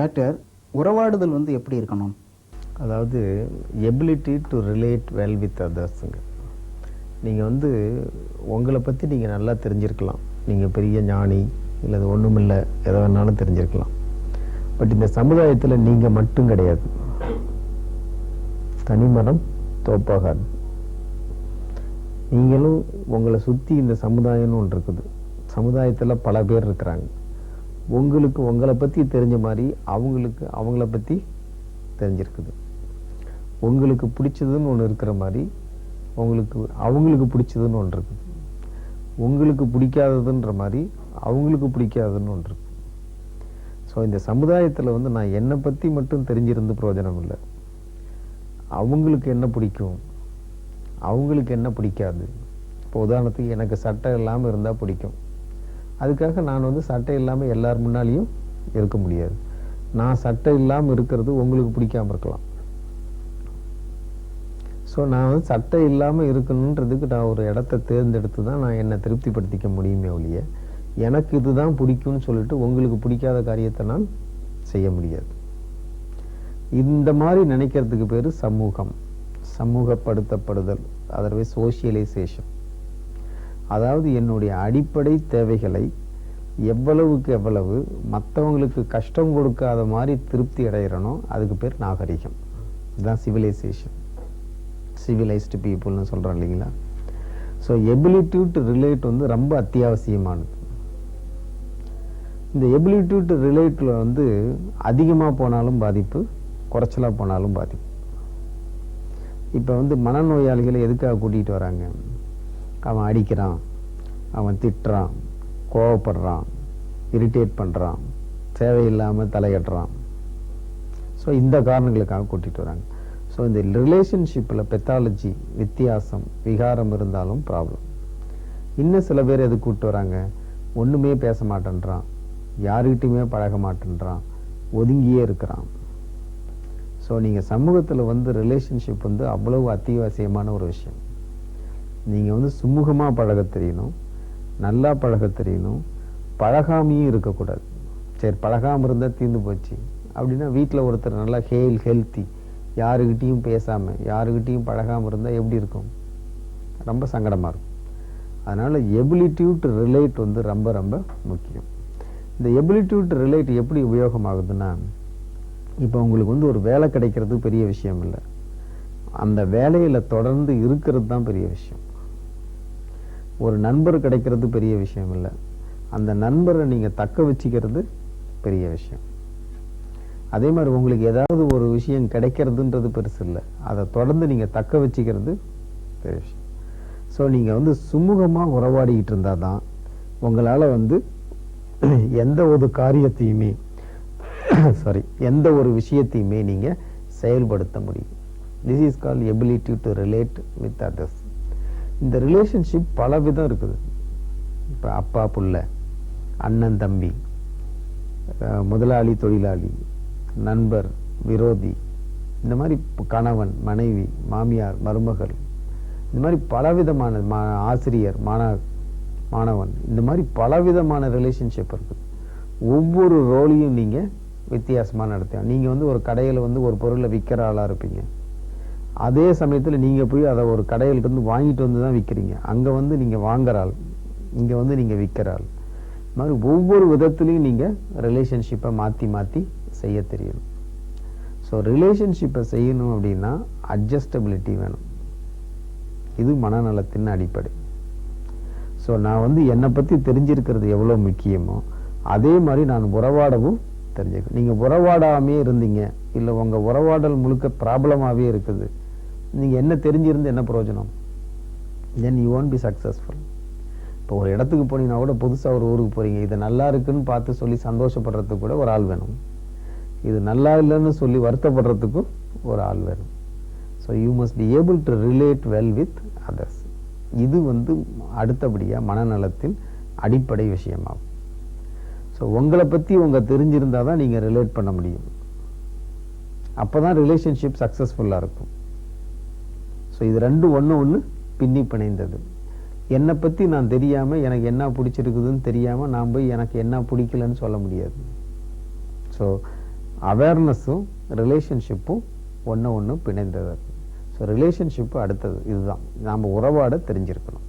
Doctor உறவாடுதல் வந்து எப்படி இருக்கணும்? அதாவது ability to relate well with அதர்ஸுங்க நீங்கள் வந்து உங்களை பற்றி நீங்கள் நல்லா தெரிஞ்சிருக்கலாம். நீங்கள் பெரிய ஞானி இல்லை அது ஒன்றுமில்லை எதை வேணாலும் தெரிஞ்சிருக்கலாம். பட் இந்த சமுதாயத்தில் நீங்கள் மட்டும் கிடையாது. தனிமரம் தோப்பாகாது. நீங்களும் உங்களை சுற்றி இந்த சமுதாயம்னு ஒன்று இருக்குது. சமுதாயத்தில் பல பேர் இருக்கிறாங்க. உங்களுக்கு உங்களை பற்றி தெரிஞ்ச மாதிரி அவங்களுக்கு அவங்கள பற்றி தெரிஞ்சிருக்குது. உங்களுக்கு பிடிச்சதுன்னு ஒன்று இருக்கிற மாதிரி உங்களுக்கு அவங்களுக்கு பிடிச்சதுன்னு ஒன்று இருக்குது. உங்களுக்கு பிடிக்காததுன்ற மாதிரி அவங்களுக்கு பிடிக்காதுன்னு ஒன்று இருக்கு ஸோ இந்த சமுதாயத்தில் வந்து நான் என்னை பற்றி மட்டும் தெரிஞ்சிருந்து பிரயோஜனம் இல்லை. அவங்களுக்கு என்ன பிடிக்கும்? அவங்களுக்கு என்ன பிடிக்காது? இப்போ உதாரணத்துக்கு எனக்கு சட்டை இல்லாமல் இருந்தால் பிடிக்கும். அதுக்காக நான் வந்து சட்டை இல்லாமல் எல்லார் முன்னாலேயும் இருக்க முடியாது. நான் சட்டை இல்லாமல் இருக்கிறது உங்களுக்கு பிடிக்காம இருக்கலாம். ஸோ நான் வந்து சட்டை இல்லாமல் இருக்கணுன்றதுக்கு நான் ஒரு இடத்த தேர்ந்தெடுத்து தான் நான் என்னை திருப்திப்படுத்திக்க முடியுமே ஒழிய எனக்கு இதுதான் பிடிக்கும்னு சொல்லிட்டு உங்களுக்கு பிடிக்காத காரியத்தை நான் செய்ய முடியாது. இந்த மாதிரி நினைக்கிறதுக்கு பேர் சமூகம். சமூகப்படுத்தப்படுதல். அதர்வைஸ் சோசியலைசேஷன் அதாவது என்னுடைய அடிப்படை தேவைகளை எவ்வளவுக்கு எவ்வளவு மற்றவங்களுக்கு கஷ்டம் கொடுக்காத மாதிரி திருப்தி அடைகிறனோ அதுக்கு பேர் நாகரிகம். இதுதான் சிவிலைசேஷன் சிவிலைஸ்டு பீப்புள்னு சொல்கிறோம் இல்லைங்களா? ஸோ எபிலிட்டி டு ரிலேட் வந்து ரொம்ப அத்தியாவசியமானது. இந்த எபிலிட்டி டு ரிலேட்டில் வந்து அதிகமாக போனாலும் பாதிப்பு குறைச்சலாக போனாலும் பாதிப்பு. இப்போ வந்து மனநோயாளிகளை எதுக்காக கூட்டிகிட்டு வராங்க? அவன் அடிக்கிறான் அவன் திட்டுறான் கோவப்படுறான் இரிட்டேட் பண்ணுறான் தேவையில்லாமல் தலையிடுறான். ஸோ இந்த காரணங்களுக்காக கூட்டிகிட்டு வராங்க. ஸோ இந்த ரிலேஷன்ஷிப்பில் பெத்தாலஜி வித்தியாசம் விகாரம் இருந்தாலும் ப்ராப்ளம் இன்னும் சில பேர் எது கூப்பிட்டு வராங்க? ஒன்றுமே பேச மாட்டேன்றான். யாருக்கிட்டையுமே பழக மாட்டேன்றான். ஒதுங்கியே இருக்கிறான். ஸோ நீங்கள் சமூகத்தில் வந்து ரிலேஷன்ஷிப் வந்து அவ்வளவு அத்தியாவசியமான ஒரு விஷயம். நீங்கள் வந்து சுமூகமாக பழக தெரியணும் நல்லா பழக தெரியணும். பழகாமையும் இருக்கக்கூடாது. சரி பழகாமல் இருந்தால் தீர்ந்து போச்சு. அப்படின்னா வீட்டில் ஒருத்தர் நல்லா ஹேல் ஹெல்த்தி யாருக்கிட்டேயும் பேசாமல் யாருக்கிட்டேயும் பழகாமல் இருந்தால் எப்படி இருக்கும்? ரொம்ப சங்கடமாக இருக்கும். அதனால் எபிலிட்டி டு ரிலேட் வந்து ரொம்ப ரொம்ப முக்கியம். இந்த எபிலிட்டி டு ரிலேட் எப்படி உபயோகமாகுதுன்னா இப்போ உங்களுக்கு வந்து ஒரு வேலை கிடைக்கிறது பெரிய விஷயம் இல்லை. அந்த வேலையில் தொடர்ந்து இருக்கிறது தான் பெரிய விஷயம். ஒரு நண்பர் கிடைக்கிறது பெரிய விஷயம் இல்லை. அந்த நண்பரை நீங்கள் தக்க வச்சுக்கிறது பெரிய விஷயம். அதே மாதிரி உங்களுக்கு ஏதாவது ஒரு விஷயம் கிடைக்கிறதுன்றது பெருசு இல்லை. அதை தொடர்ந்து நீங்கள் தக்க வச்சுக்கிறது பெரிய விஷயம். ஸோ நீங்கள் வந்து சுமூகமாக உறவாடிக்கிட்டு இருந்தால் தான் உங்களால் வந்து எந்த ஒரு காரியத்தையுமே சாரி எந்த ஒரு விஷயத்தையுமே நீங்கள் செயல்படுத்த முடியும். This is call ability to relate with others இந்த ரிலேஷன்ஷிப் பல விதம் இருக்குது. இப்போ அப்பா புள்ள அண்ணன் தம்பி முதலாளி தொழிலாளி நண்பர் விரோதி இந்த மாதிரி கணவன் மனைவி மாமியார் மருமகள் இந்த மாதிரி பலவிதமான மா ஆசிரியர் மாண மாணவன் இந்த மாதிரி பலவிதமான ரிலேஷன்ஷிப் இருக்குது. ஒவ்வொரு ரோலையும் நீங்கள் வித்தியாசமாக நடத்தலாம் நீங்கள் வந்து ஒரு கடையில் வந்து ஒரு பொருளை விற்கிற ஆளாக இருப்பீங்க. அதே சமயத்தில் நீங்கள் போய் அதை ஒரு கடையிலிருந்து வாங்கிட்டு வந்து தான் விற்கிறீங்க அங்கே வந்து நீங்கள் வாங்குறாள் இங்கே வந்து நீங்கள் விற்கிறாள் இது மாதிரி ஒவ்வொரு விதத்துலையும் நீங்கள் ரிலேஷன்ஷிப்பை மாற்றி மாற்றி செய்ய தெரியும். ஸோ ரிலேஷன்ஷிப்பை செய்யணும் அப்படின்னா அட்ஜஸ்டபிலிட்டி வேணும். இது மனநலத்தின் அடிப்படை. ஸோ நான் வந்து என்னை பற்றி தெரிஞ்சிருக்கிறது எவ்வளோ முக்கியமோ அதே மாதிரி நான் உறவாடவும் தெரிஞ்சுக்கணும். நீங்கள் உறவாடாமே இருந்தீங்க இல்லை உங்கள் உறவாடல் முழுக்க ப்ராப்ளமாகவே இருக்குது நீங்கள் என்ன தெரிஞ்சிருந்து என்ன பிரயோஜனம்? Then you won't B successful இப்போ ஒரு இடத்துக்கு போனீங்கன்னா கூட புதுசாக ஒரு ஊருக்கு போகிறீங்க இது நல்லா இருக்குன்னு பார்த்து சொல்லி சந்தோஷப்படுறதுக்கு கூட ஒரு ஆள் வேணும். இது நல்லா இல்லைன்னு சொல்லி வருத்தப்படுறதுக்கும் ஒரு ஆள் வேணும். So you must be able to relate well with others இது வந்து அடுத்தபடியாக மனநலத்தின் அடிப்படை விஷயமாகும். ஸோ உங்களை பற்றி உங்கள் தெரிஞ்சிருந்தால் தான் நீங்கள் ரிலேட் பண்ண முடியும். அப்போ தான் ரிலேஷன்ஷிப் சக்ஸஸ்ஃபுல்லாக இருக்கும். ஸோ இது ரெண்டும் ஒன்று ஒன்று பின்னி பிணைந்தது. என்னை பற்றி நான் தெரியாமல் எனக்கு என்ன பிடிச்சிருக்குதுன்னு தெரியாமல் நான் போய் எனக்கு என்ன பிடிக்கலன்னு சொல்ல முடியாது. ஸோ அவேர்னஸும் ரிலேஷன்ஷிப்பும் ஒன்று ஒன்று பிணைந்தது. ஸோ ரிலேஷன்ஷிப்பு அடுத்தது இதுதான். நாம் உறவாட தெரிஞ்சிருக்கணும்.